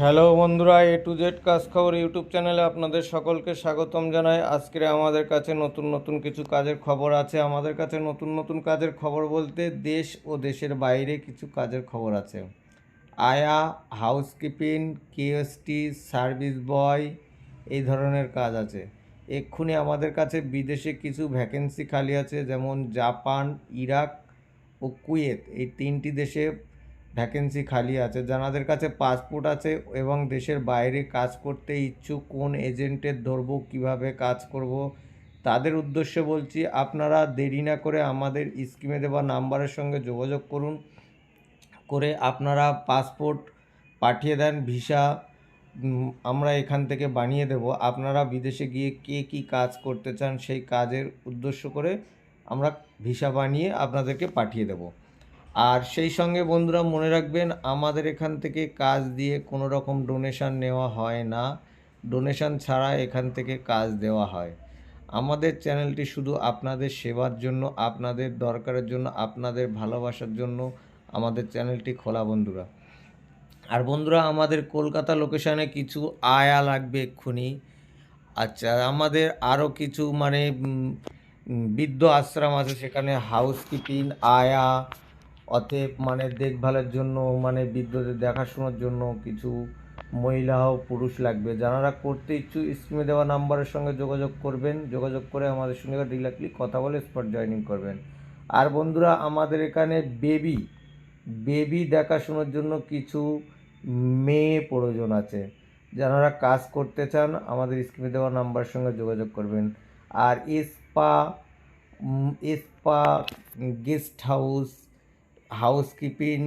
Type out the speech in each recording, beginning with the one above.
Hello বন্ধুরা এ to Z কাজ খবর ইউটিউব চ্যানেলে আপনাদের সকলকে স্বাগতম জানাই। আজকে আমাদের কাছে নতুন নতুন কিছু কাজের খবর আছে। আমাদের কাছে নতুন নতুন কাজের খবর বলতে দেশ ও দেশের বাইরে কিছু কাজের খবর আছে। আয়া হাউসকিপিং কিএসটি সার্ভিস বয় এই ধরনের কাজ আছে। এক্ষুনি আমাদের কাছে বিদেশে কিছু ভ্যাকেন্সি খালি আছে, যেমন জাপান, ইরাক ও কুয়েত। এই তিনটি দেশে ভ্যাকেন্সি খালি আছে। যাদের কাছে পাসপোর্ট আছে এবং দেশের বাইরে কাজ করতে ইচ্ছুক কোন এজেন্টের ধরবো, কীভাবে কাজ করব, তাদের উদ্দেশ্যে বলছি, আপনারা দেরি না করে আমাদের স্কিমে দেওয়া নাম্বারের সঙ্গে যোগাযোগ করুন। করে আপনারা পাসপোর্ট পাঠিয়ে দেন ভিসা আমরা এখান থেকে বানিয়ে দেব। আপনারা বিদেশে গিয়ে কে কী কাজ করতে চান সেই কাজের উদ্দেশ্য করে আমরা ভিসা বানিয়ে আপনাদেরকে পাঠিয়ে দেব। আর সেই সঙ্গে বন্ধুরা মনে রাখবেন, আমাদের এখান থেকে কাজ দিয়ে কোনো রকম ডোনেশন নেওয়া হয় না। ডোনেশন ছাড়া এখান থেকে কাজ দেওয়া হয়। আমাদের চ্যানেলটি শুধু আপনাদের সেবার জন্য, আপনাদের দরকারের জন্য, আপনাদের ভালোবাসার জন্য আমাদের চ্যানেলটি খোলা বন্ধুরা। আর বন্ধুরা, আমাদের কলকাতা লোকেশানে কিছু আয়া লাগবে এক্ষুনি। আচ্ছা আমাদের আরও কিছু মানে বৃদ্ধ আশ্রম আছে, সেখানে হাউসকিপিং আয়া অতএব মানে দেখভালের জন্য মানে বৃদ্ধদের দেখাশোনার জন্য কিছু মহিলা ও পুরুষ লাগবে। যারা করতে ইচ্ছুক, স্ক্রিনে দেওয়া নাম্বারের সঙ্গে যোগাযোগ করবেন। যোগাযোগ করে আমাদের সঙ্গে ডিরেক্টলি কথা বলে স্পট জয়েনিং করবেন। আর বন্ধুরা, আমাদের এখানে বেবি বেবি দেখাশোনার জন্য কিছু মেয়ে প্রয়োজন আছে। যারা কাজ করতে চান, আমাদের স্ক্রিনে দেওয়া নাম্বারের সঙ্গে যোগাযোগ করবেন। আর spa spa guest house housekeeping,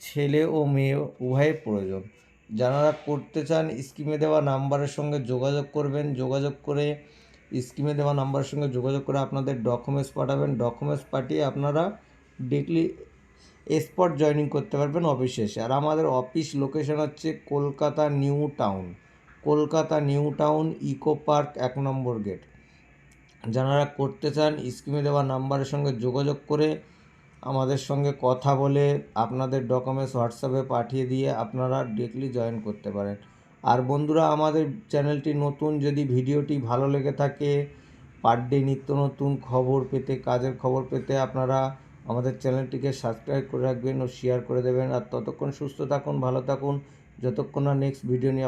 ছেলে ও মেয়ে উভয়ের প্রয়োজন। যারা করতে চান স্কিমে দেওয়া নাম্বারের সঙ্গে যোগাযোগ করবেন, যোগাযোগ করে স্কিমে দেওয়া নাম্বারের সঙ্গে যোগাযোগ করে আপনাদের ডকুমেন্টস পাঠাবেন। ডকুমেন্টস পাঠিয়ে আপনারা ডিরেক্টলি স্পট জয়েনিং করতে পারবেন অফিসে এসে। আর আমাদের অফিস লোকেশন হচ্ছে Kolkata new town. Kolkata new town, eco park, এক নম্বর গেট। যারা করতে চান স্কিমে দেওয়া নাম্বারের সঙ্গে যোগাযোগ করে আমাদের সঙ্গে কথা বলে আপনাদের ডকুমেন্টস হোয়াটসঅ্যাপে পাঠিয়ে দিয়ে আপনারা ডিরেক্টলি জয়েন করতে পারেন। আর বন্ধুরা, আমাদের চ্যানেলটি নতুন, যদি ভিডিওটি ভালো লেগে থাকে পার ডে নিত্য নতুন খবর পেতে, কাজের খবর পেতে আপনারা আমাদের চ্যানেলটিকে সাবস্ক্রাইব করে রাখবেন ও শেয়ার করে দেবেন। আর ততক্ষণ সুস্থ থাকুন, ভালো থাকুন। যতক্ষণ না নেক্সট ভিডিও নিয়ে